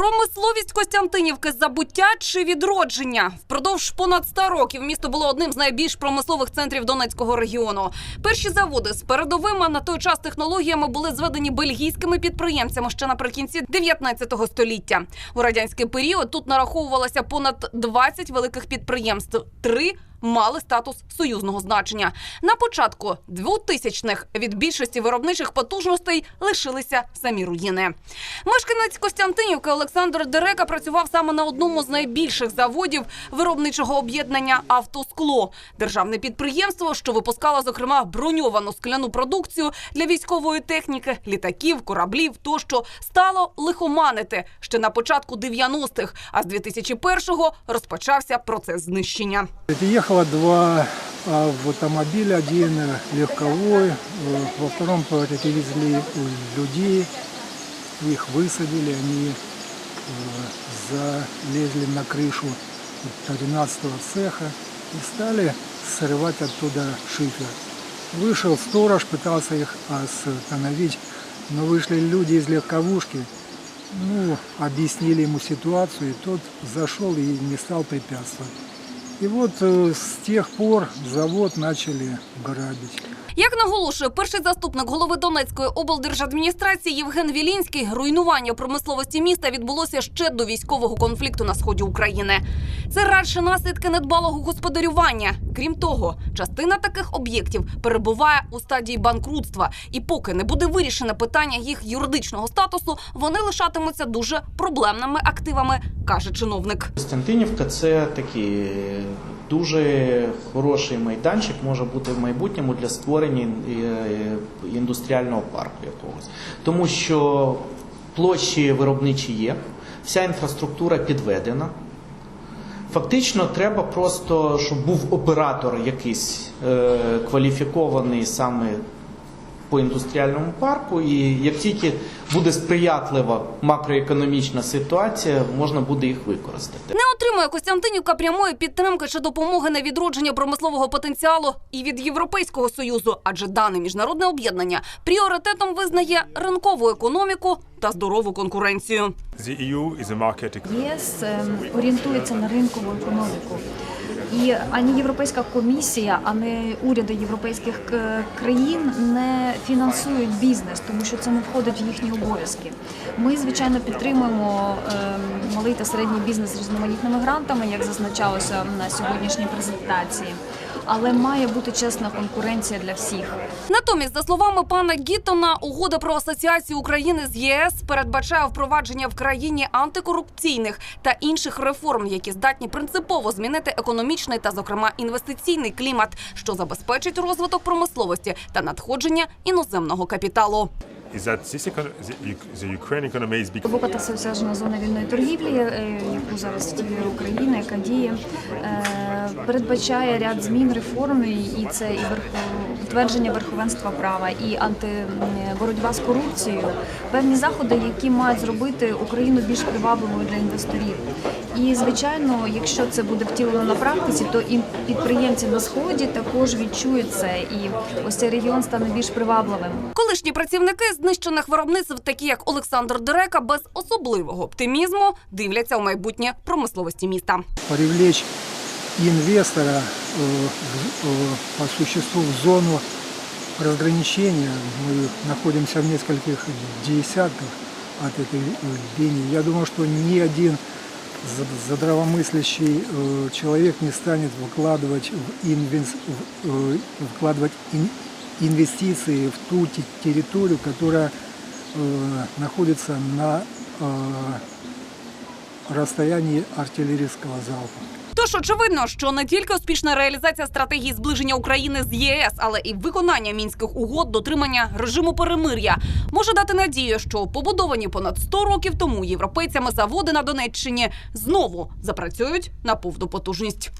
Промисловість Костянтинівки забуття чи відродження впродовж понад 100 років місто було одним з найбільш промислових центрів Донецького регіону. Перші заводи з передовими на той час технологіями були зведені бельгійськими підприємцями ще наприкінці 19 століття. У радянський період тут нараховувалося понад 20 великих підприємств. Три мали статус союзного значення. На початку 2000-х від більшості виробничих потужностей лишилися самі руїни. Мешканець Костянтинівки Олександр Дерека працював саме на одному з найбільших заводів виробничого об'єднання Автоскло, державне підприємство, що випускало зокрема броньовану скляну продукцію для військової техніки, літаків, кораблів тощо стало лихоманити ще на початку 90-х, а з 2001-го розпочався процес знищення. Ехало два а, автомобиля, один э, легковой, э, во втором привезли э, людей, их высадили, они э, залезли на крышу 13 цеха и стали срывать оттуда шифер. Вышел сторож, пытался их остановить, но вышли люди из легковушки, ну, объяснили ему ситуацию, и тот зашел и не стал препятствовать. И вот э, с тех пор завод начали грабить. Як наголошує перший заступник голови Донецької облдержадміністрації Євген Вілінський, руйнування промисловості міста відбулося ще до військового конфлікту на сході України. Це радше наслідки недбалого господарювання. Крім того, частина таких об'єктів перебуває у стадії банкрутства, і поки не буде вирішене питання їх юридичного статусу, вони лишатимуться дуже проблемними активами, каже чиновник. Костянтинівка це такий дуже хороший майданчик, може бути в майбутньому для створення е, індустріального парку якогось. Тому що площі виробничі є, вся інфраструктура підведена. Фактично, треба просто, щоб був оператор якийсь е, кваліфікований саме по індустріальному парку, і як тільки буде сприятлива макроекономічна ситуація, можна буде їх використати. Не отримує Костянтинівка прямої підтримки чи допомоги на відродження промислового потенціалу і від Європейського союзу, адже дане міжнародне об'єднання пріоритетом визнає ринкову економіку та здорову конкуренцію. A. ЄС ем, орієнтується на ринкову економіку. І ані Європейська комісія, ані уряди європейських країн не фінансують бізнес, тому що це не входить в їхні обов'язки. Ми, звичайно, підтримуємо ем, малий та середній бізнес різноманітними грантами, як зазначалося на сьогоднішній презентації. Але має бути чесна конкуренція для всіх. Натомість, за словами пана Гіттона, угода про асоціацію України з ЄС передбачає впровадження в країні антикорупційних та інших реформ, які здатні принципово змінити економічний та, зокрема, інвестиційний клімат, що забезпечить розвиток промисловості та надходження іноземного капіталу. Is that this econ- the, the Ukraine economy is becoming Глибока та осяжна зона вільної торгівлі, е, яку зараз діє Україна, яка діє, е, передбачає ряд змін реформ, і це і утвердження верховенства права, і анти м, боротьба з корупцією, певні заходи, які мають зробити Україну більш привабливою для інвесторів. І звичайно, якщо це буде втілено на практиці, то і підприємці на сході також відчують це, і ось цей регіон стане більш привабливим. Колишні працівники знищених виробництв, такі як Олександр Дерека, без особливого оптимізму дивляться у майбутнє промисловості міста. Привлечь инвестора э, э, по существу в зону разграничения. Мы находимся в нескольких десятках от этой э, линии. Я думаю, что ни один здравомыслящий человек не станет вкладывать, в инвес- вкладывать ин- инвестиции в ту те- территорию, которая находится на расстоянии артиллерийского залпа. Тож очевидно, що не тільки успішна реалізація стратегії зближення України з ЄС, але і виконання мінських угод, дотримання режиму перемир'я може дати надію, що побудовані понад 100 років тому європейцями заводи на Донеччині знову запрацюють на повну потужність.